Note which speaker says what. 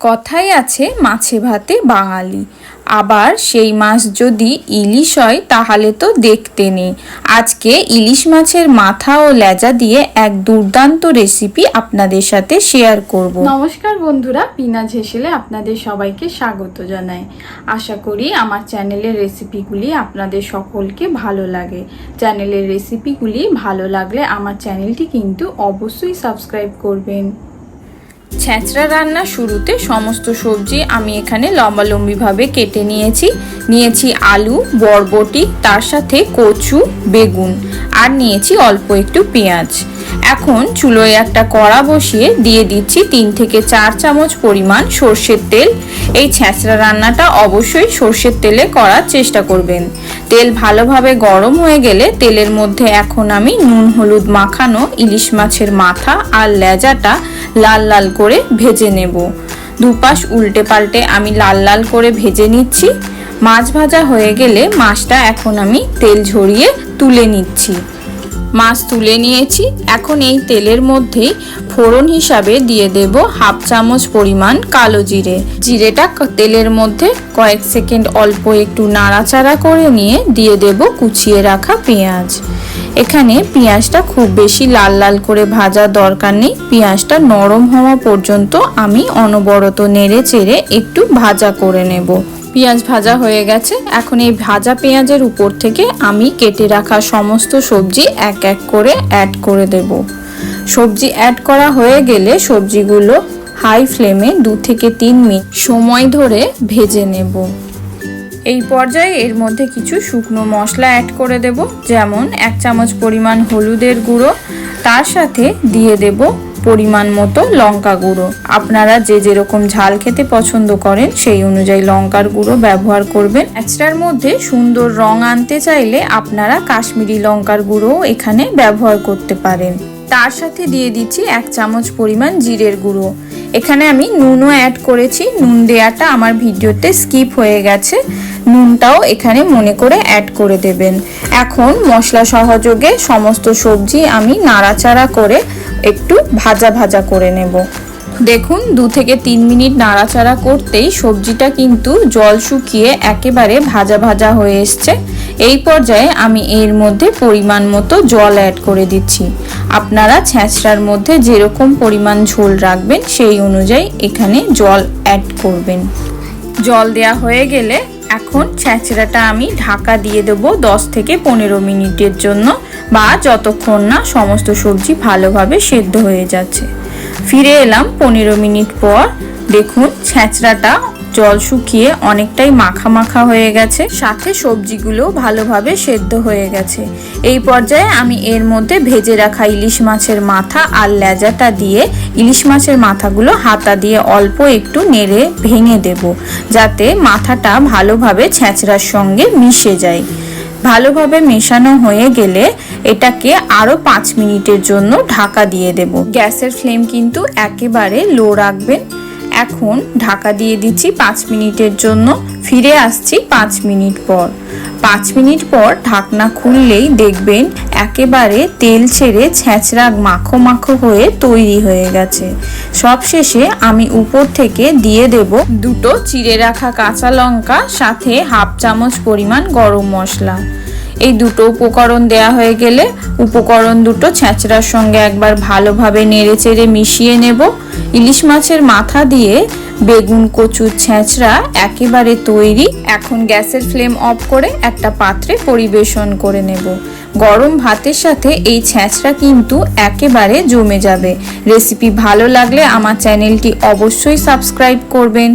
Speaker 1: কথাই আছে মাছে ভাতে বাঙালি। আবার সেই মাছ যদি ইলিশ হয়, তাহলে তো দেখতে নেই। আজকে ইলিশ মাছের মাথা ও লেজা দিয়ে এক দুর্দান্ত রেসিপি আপনাদের সাথে শেয়ার করব।
Speaker 2: নমস্কার বন্ধুরা, পিনা ঝেসেলে আপনাদের সবাইকে স্বাগত জানাই। আশা করি আমার চ্যানেলের রেসিপিগুলি আপনাদের সকলকে ভালো লাগে। চ্যানেলের রেসিপিগুলি ভালো লাগলে আমার চ্যানেলটি কিন্তু অবশ্যই সাবস্ক্রাইব করবেন।
Speaker 1: ছেঁচড়া রান্না শুরুতে সমস্ত সবজি আমি এখানে লম্বালম্বিভাবে কেটে নিয়েছি। নিয়েছি আলু, বরবটি, তার সাথে কচু, বেগুন আর নিয়েছি অল্প একটু পেঁয়াজ। এখন চুলোয় একটা কড়া বসিয়ে দিয়ে দিচ্ছি তিন থেকে চার চামচ পরিমাণ সর্ষের তেল। এই ছেঁচড়া রান্নাটা অবশ্যই সর্ষের তেলে করার চেষ্টা করবেন। তেল ভালোভাবে গরম হয়ে গেলে তেলের মধ্যে এখন আমি নুন, হলুদ মাখানো ইলিশ মাছের মাথা আর লেজাটা লাল লাল করে ভেজে নেব। দুপাশ উল্টে পাল্টে আমি লাল লাল করে ভেজে নিচ্ছি। মাছ ভাজা হয়ে গেলে মাছটা এখন আমি তেল ঝরিয়ে তুলে নিচ্ছি। মাছ তুলে নিয়েছি। এখন এই তেলের মধ্যেই ফোড়ন হিসাবে দিয়ে দেব হাফ চামচ পরিমাণ কালো জিরে। জিরেটা তেলের মধ্যে কয়েক সেকেন্ড অল্প একটু নাড়াচাড়া করে নিয়ে দিয়ে দেব কুচিয়ে রাখা পেঁয়াজ। এখানে পেঁয়াজটা খুব বেশি লাল লাল করে ভাজার দরকার নেই। পেঁয়াজটা নরম হওয়া পর্যন্ত আমি অনবরত নেড়ে চেড়ে একটু ভাজা করে নেব। পেঁয়াজ ভাজা হয়ে গেছে। এখন এই ভাজা পেঁয়াজের উপর থেকে আমি কেটে রাখা সমস্ত সবজি এক এক করে অ্যাড করে দেব। সবজি অ্যাড করা হয়ে গেলে সবজিগুলো হাই ফ্লেমে দু থেকে তিন মিনিট সময় ধরে ভেজে নেব। এই পর্যায়ে এর মধ্যে কিছু শুকনো মশলা অ্যাড করে দেব, যেমন এক চামচ পরিমাণ হলুদের গুঁড়ো। তার সাথে দিয়ে দেব পরিমাণ মতো লঙ্কা গুঁড়ো। আপনারা যে যেরকম ঝাল খেতে পছন্দ করেন, সেই অনুযায়ী লঙ্কার গুঁড়ো ব্যবহার করবেন। এক্সট্রার মধ্যে সুন্দর রং আনতে চাইলে আপনারা কাশ্মীরি লঙ্কার গুঁড়ো এখানে ব্যবহার করতে পারেন। তার সাথে দিয়ে দিচ্ছি এক চামচ পরিমাণ জিরের গুঁড়ো। এখানে আমি নুনও অ্যাড করেছি। নুন দেওয়াটা আমার ভিডিওতে স্কিপ হয়ে গেছে। নুনটাও এখানে মনে করে অ্যাড করে দেবেন। এখন মশলা সহযোগে সমস্ত সবজি আমি নাড়াচাড়া করে একটু ভাজা ভাজা করে নেব। দেখুন, দু থেকে তিন মিনিট নাড়াচাড়া করতেই সবজিটা কিন্তু জল শুকিয়ে একেবারে ভাজা ভাজা হয়ে এসছে। এই পর্যায়ে আমি এর মধ্যে পরিমাণ মতো জল অ্যাড করে দিচ্ছি। আপনারা ছ্যাঁচড়ার মধ্যে যেরকম পরিমাণ ঝোল রাখবেন, সেই অনুযায়ী এখানে জল অ্যাড করবেন। জল দেয়া হয়ে গেলে এখন ছ্যাঁচড়াটা আমি ঢাকা দিয়ে দেবো দশ থেকে পনেরো মিনিটের জন্য। বা যতক্ষণ না সমস্ত সবজি ভালোভাবে সেদ্ধ হয়ে যাচ্ছে। ফিরে এলাম পনেরো মিনিট পর। দেখুন ছ্যাঁচড়াটা জল শুকিয়ে অনেকটাই মাখা মাখা হয়ে গেছে। সাথে সবজিগুলো ভালোভাবে সেদ্ধ হয়ে গেছে। এই পর্যায়ে আমি এর মধ্যে ভেজে রাখা ইলিশ মাছের মাথা আর লেজাটা দিয়ে ইলিশ মাছের মাথাগুলো হাতা দিয়ে অল্প একটু নেড়ে ভেঙে দেব, যাতে মাথাটা ভালোভাবে ছ্যাঁচড়ার সঙ্গে মিশে যায়। ভালোভাবে মেশানো হয়ে গেলে এটাকে আরও পাঁচ মিনিটের জন্য ঢাকা দিয়ে দেব। গ্যাসের ফ্লেম কিন্তু একেবারে লো রাখবেন। এখন ঢাকা দিয়ে দিচ্ছি পাঁচ মিনিটের জন্য। ফিরে আসছি পাঁচ মিনিট পর। পাঁচ মিনিট পর ঢাকনা খুললেই দেখবেন একেবারে তেল ছেড়ে ছ্যাঁচড়া মাখো মাখো হয়ে তৈরি হয়ে গেছে। সবশেষে আমি উপর থেকে দিয়ে দেব দুটো চিড়ে রাখা কাঁচা লঙ্কা, সাথে হাফ চামচ পরিমাণ গরম মশলা। এই দুটো উপকরণ দেয়া হয়ে গেলে উপকরণ দুটো ছ্যাঁচড়ার সঙ্গে একবার ভালোভাবে নেড়ে চেড়ে মিশিয়ে নেব। ইলিশ মাছের মাথা দিয়ে বেগুন, কচুর ছ্যাঁচড়া একেবারে তৈরি। এখন গ্যাসের ফ্লেম অফ করে একটা পাত্রে পরিবেশন করে নেব। গরম ভাতের সাথে এই ছ্যাঁচড়া কিন্তু একেবারে জমে যাবে। রেসিপি ভালো লাগলে আমার চ্যানেলটি অবশ্যই সাবস্ক্রাইব করবেন।